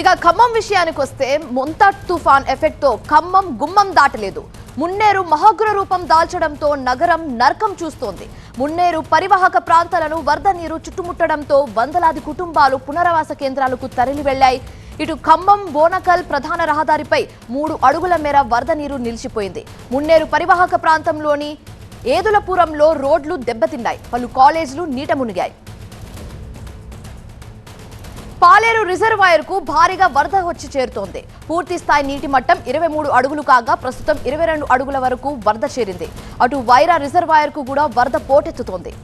ఇక ఖమ్మం విషయానికి వస్తే మొంతా తుఫాన్ ఎఫెక్ట్తో ఖమ్మం గుమ్మం దాటలేదు. మున్నేరు మహగ్ర రూపం దాల్చడంతో నగరం నరకం చూస్తోంది. మున్నేరు పరివాహక ప్రాంతాలను వరద నీరు చుట్టుముట్టడంతో వందలాది కుటుంబాలు పునరావాస కేంద్రాలకు తరలి వెళ్ళాయి ఇటు ఖమ్మం బోనకల్ ప్రధాన రహదారిపై మూడు అడుగుల మేర వరద నీరు నిలిచిపోయింది. మున్నేరు పరివాహక ప్రాంతంలోని ఏదులపురంలో రోడ్లు దెబ్బతిన్నాయి. పలు కాలేజీలు నీట మునిగాయి. పాలేరు రిజర్వాయర్కు భారీగా వరద వచ్చి చేరుతోంది. పూర్తి స్థాయి నీటి మట్టం ఇరవై మూడు అడుగులు కాగా ప్రస్తుతం ఇరవై రెండు అడుగుల వరకు వరద చేరింది. అటు వైరా రిజర్వాయర్కు కూడా వరద పోటెత్తుతోంది.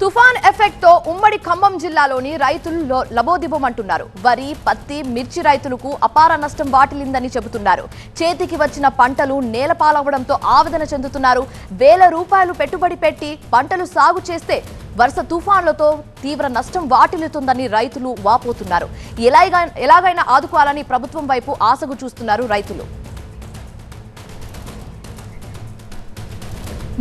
తుఫాన్ ఎఫెక్ట్తో ఉమ్మడి ఖమ్మం జిల్లాలోని రైతులు లో- లబోదిబోమంటున్నారు. వరి పత్తి మిర్చి రైతులకు అపార నష్టం వాటిల్లిందని చెబుతున్నారు. చేతికి వచ్చిన పంటలు నేలపాలవడంతో ఆవేదన చెందుతున్నారు. వేల రూపాయలు పెట్టుబడి పెట్టి పంటలు సాగు చేస్తే వరుస తుఫాన్లతో తీవ్ర నష్టం వాటిల్లుతుందని రైతులు వాపోతున్నారు. ఎలాగైనా ఎలాగైనా ఆదుకోవాలని ప్రభుత్వం వైపు ఆశగు చూస్తున్నారు రైతులు.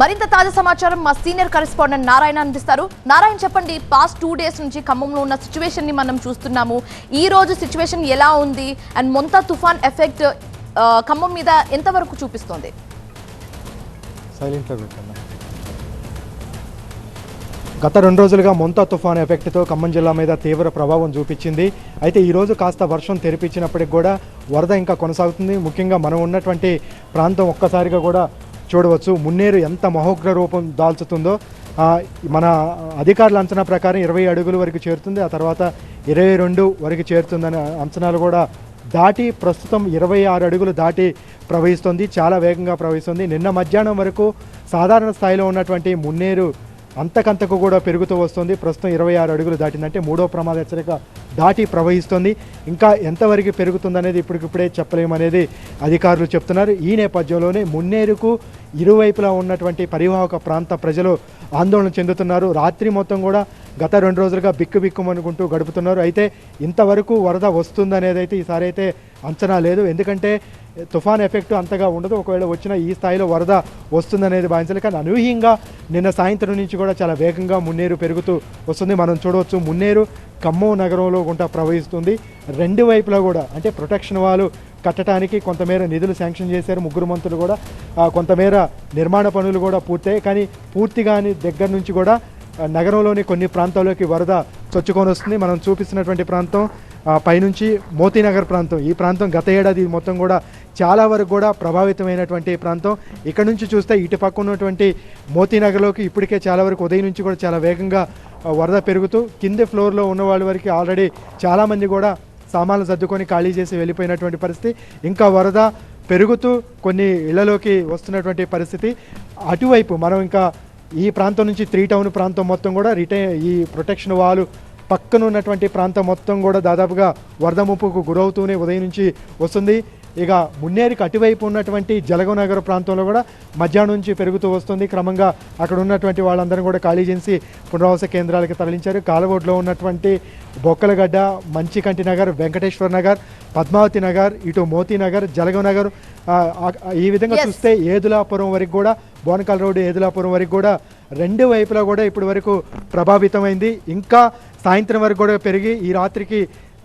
మరింత తాజా సమాచారం మా సీనియర్ కరెస్పాండెంట్ నారాయణ అందిస్తారు. నారాయణ చెప్పండి పాస్ట్ టూ డేస్ నుంచి ఖమ్మంలో ఉన్న సిచ్యువేషన్ని మనం చూస్తున్నాము. ఈ రోజు సిచ్యువేషన్ ఎలా ఉంది? అండ్ మొంత తుఫాన్ ఎఫెక్ట్ ఖమ్మం మీద ఎంతవరకు చూపిస్తోంది? సైలెంట్లో పెట్టండి. గత రెండు రోజులుగా మొంతా తుఫాన్ ఎఫెక్ట్తో ఖమ్మం జిల్లా మీద తీవ్ర ప్రభావం చూపించింది. అయితే ఈరోజు కాస్త వర్షం తెరిపించినప్పటికి కూడా వరద ఇంకా కొనసాగుతుంది. ముఖ్యంగా మనం ఉన్నటువంటి ప్రాంతం ఒక్కసారిగా కూడా చూడవచ్చు. మున్నేరు ఎంత మహోగ్ర రూపం దాల్చుతుందో మన అధికారుల అంచనా ప్రకారం ఇరవై అడుగుల వరకు చేరుతుంది. ఆ తర్వాత ఇరవై రెండు వరకు చేరుతుందనే అంచనాలు కూడా దాటి ప్రస్తుతం ఇరవై ఆరు అడుగులు దాటి ప్రవహిస్తుంది. చాలా వేగంగా ప్రవహిస్తుంది. నిన్న మధ్యాహ్నం వరకు సాధారణ స్థాయిలో ఉన్నటువంటి మున్నేరు అంతకంతకు కూడా పెరుగుతూ వస్తుంది. ప్రస్తుతం ఇరవై ఆరు అడుగులు దాటిందంటే మూడో ప్రమాద హెచ్చరిక దాటి ప్రవహిస్తుంది. ఇంకా ఎంతవరకు పెరుగుతుందనేది ఇప్పటికిప్పుడే చెప్పలేమనేది అధికారులు చెప్తున్నారు. ఈ నేపథ్యంలోనే మున్నేరుకు ఇరువైపులా ఉన్నటువంటి పరివాహక ప్రాంత ప్రజలు ఆందోళన చెందుతున్నారు. రాత్రి మొత్తం కూడా గత రెండు రోజులుగా బిక్కు బిక్కుమనుకుంటూ గడుపుతున్నారు. అయితే ఇంతవరకు వరద వస్తుందనేది అయితే ఈసారి అయితే అంచనా లేదు. ఎందుకంటే తుఫాన్ ఎఫెక్ట్ అంతగా ఉండదు. ఒకవేళ వచ్చిన ఈ స్థాయిలో వరద వస్తుందనేది భావించాలి. కానీ అనూహ్యంగా నిన్న సాయంత్రం నుంచి కూడా చాలా వేగంగా మున్నేరు పెరుగుతూ వస్తుంది. మనం చూడవచ్చు మున్నేరు ఖమ్మం నగరంలో గుంటా ప్రవహిస్తుంది. రెండు వైపులా కూడా అంటే ప్రొటెక్షన్ వాళ్ళు కట్టడానికి కొంతమేర నిధులు శాంక్షన్ చేశారు. ముగ్గురు మంత్రులు కూడా కొంతమేర నిర్మాణ పనులు కూడా పూర్తయ్యాయి. కానీ పూర్తిగాని దగ్గర నుంచి కూడా నగరంలోని కొన్ని ప్రాంతాల్లోకి వరద చొచ్చుకొని వస్తుంది. మనం చూపిస్తున్నటువంటి ప్రాంతం పైనుంచి మోతీనగర్ ప్రాంతం ఈ ప్రాంతం గత ఏడాది మొత్తం కూడా చాలా వరకు కూడా ప్రభావితమైనటువంటి ప్రాంతం. ఇక్కడ నుంచి చూస్తే ఇటు పక్క ఉన్నటువంటి మోతీనగర్లోకి ఇప్పటికే చాలా వరకు ఉదయం నుంచి కూడా చాలా వేగంగా వరద పెరుగుతూ కింద ఫ్లోర్లో ఉన్న వాళ్ళ వరకు ఆల్రెడీ చాలామంది కూడా సామాన్లు సర్దుకొని ఖాళీ చేసి వెళ్ళిపోయినటువంటి పరిస్థితి. ఇంకా వరద పెరుగుతూ కొన్ని ఇళ్ళలోకి వస్తున్నటువంటి పరిస్థితి. అటువైపు మనం ఇంకా ఈ ప్రాంతం నుంచి త్రీ టౌన్ ప్రాంతం మొత్తం కూడా రిటై ఈ ప్రొటెక్షన్ వాళ్ళు పక్కన ఉన్నటువంటి ప్రాంతం మొత్తం కూడా దాదాపుగా వరద ముప్పుకు గురవుతూనే ఉదయం నుంచి వస్తుంది. ఇక మున్నేరుకి అటువైపు ఉన్నటువంటి జలగనగర ప్రాంతంలో కూడా మధ్యాహ్నం నుంచి పెరుగుతూ వస్తుంది. క్రమంగా అక్కడ ఉన్నటువంటి వాళ్ళందరూ కూడా ఖాళీ చేసి పునరావాస కేంద్రాలకు తరలించారు. కాలవోడ్లో ఉన్నటువంటి బొక్కలగడ్డ మంచికంటి నగర్ వెంకటేశ్వర నగర్ పద్మావతి నగర్ ఇటు మోతీ నగర్ జలగం నగర్ ఈ విధంగా. చూస్తే ఏదులాపురం వరకు కూడా బోనకాల్ రోడ్డు ఏదులాపురం వరకు కూడా రెండు వైపులా కూడా ఇప్పటి వరకు ప్రభావితమైంది. ఇంకా సాయంత్రం వరకు కూడా పెరిగి ఈ రాత్రికి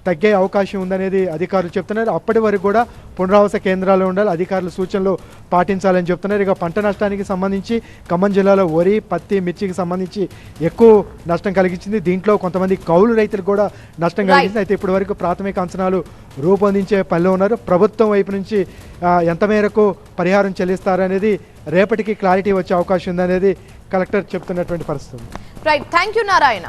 తగ్గే అవకాశం ఉందనేది అధికారులు చెప్తున్నారు. అప్పటి వరకు కూడా పునరావాస కేంద్రాలు ఉండాలి అధికారులు సూచనలు పాటించాలని చెప్తున్నారు. ఇక పంట నష్టానికి సంబంధించి ఖమ్మం జిల్లాలో వరి పత్తి మిర్చికి సంబంధించి ఎక్కువ నష్టం కలిగించింది. దీంట్లో కొంతమంది కౌలు రైతులకు కూడా నష్టం. కలిగించింది. అయితే ఇప్పటి వరకు ప్రాథమిక అంచనాలు రూపొందించే పనిలో ఉన్నారు. ప్రభుత్వం వైపు నుంచి ఎంత మేరకు పరిహారం చెల్లిస్తారనేది రేపటికి క్లారిటీ వచ్చే అవకాశం ఉందనేది కలెక్టర్ చెప్తున్నటువంటి పరిస్థితి. Right thank you Narayana